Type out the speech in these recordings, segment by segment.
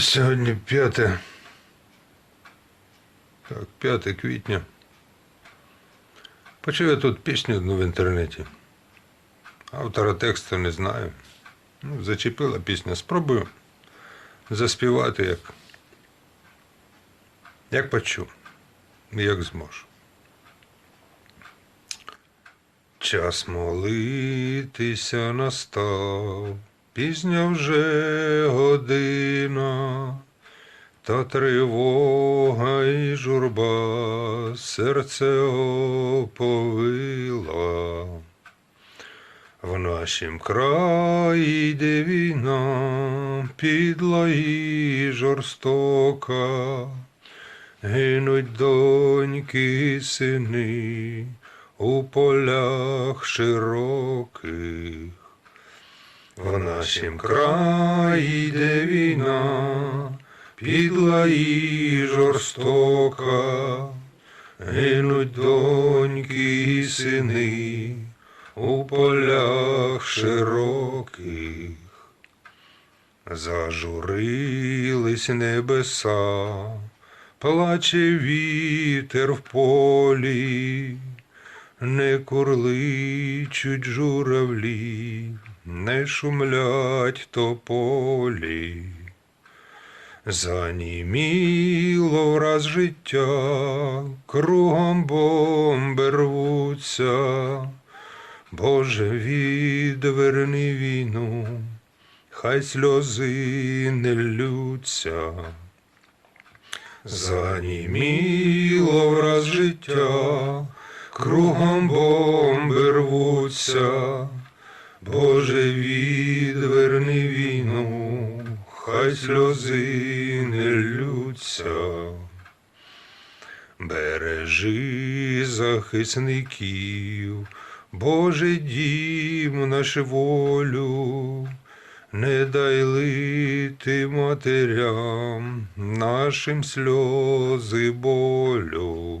Сьогодні 5. Так, 5 квітня. Почув я тут пісню одну в інтернеті. Автора тексту не знаю. Ну, зачепила пісня. Спробую заспівати як. Як почув. Як зможу. Час молитися настав, пізня вже година, та тривога і журба серце оповила. В нашім краї йде війна, підла і жорстока, гинуть доньки і сини у полях широких. В нашім краї йде війна, підла і жорстока, гинуть доньки і сини у полях широких. Зажурились небеса, плаче вітер в полі, не курличуть журавлі, не шумлять тополі. Заніміло враз життя, кругом бомби рвуться. Боже, відверни війну, хай сльози не лються. Заніміло враз життя, кругом бомби рвуться. Боже, відверни війну, хай сльози не лються. Бережи захисників, Боже дім наш волю, не дай лити матерям нашим сльози болю.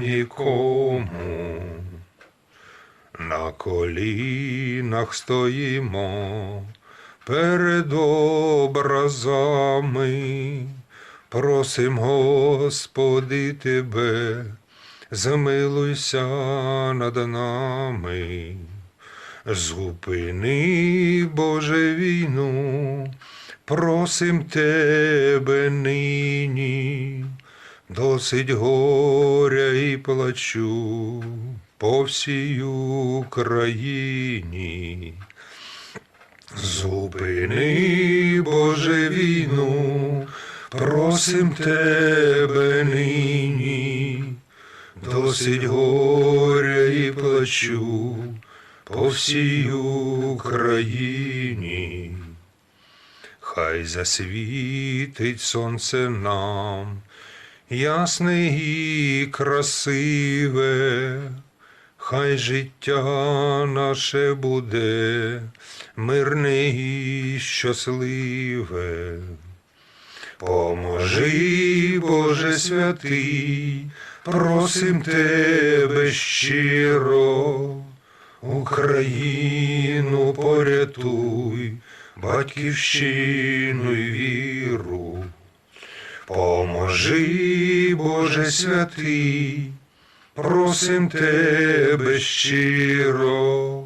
нікому. На колінах стоїмо перед образами, просим, Господи, Тебе, змилуйся над нами. Зупини, Боже, війну, просим Тебе нині, досить горя і плачу по всій Україні. Зупини, Боже, війну, просим Тебе нині, досить горя і плачу по всій Україні. Хай засвітить сонце нам, ясне і красиве, хай життя наше буде мирне і щасливе. Поможи, Боже святий, просим Тебе щиро, Україну порятуй, батьківщину й віру. Поможи, Боже святий, просим Тебе щиро,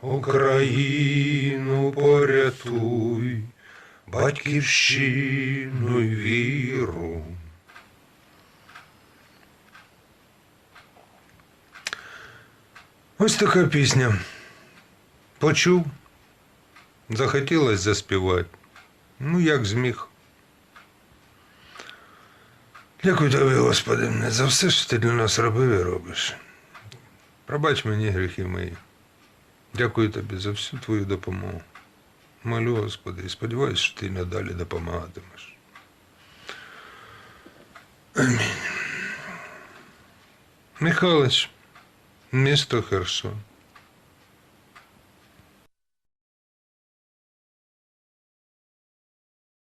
Україну порятуй, батьківщину й віру. Ось така пісня. Почув, захотілося заспівати. Ну, як зміг. Дякую тобі, Господи, за все, що ти для нас робив і робиш. Пробач мені гріхи мої. Дякую тобі за всю твою допомогу. Молю, Господи, і сподіваюся, що ти надалі допомагатимеш. Амінь. Михайлович, місто Херсон.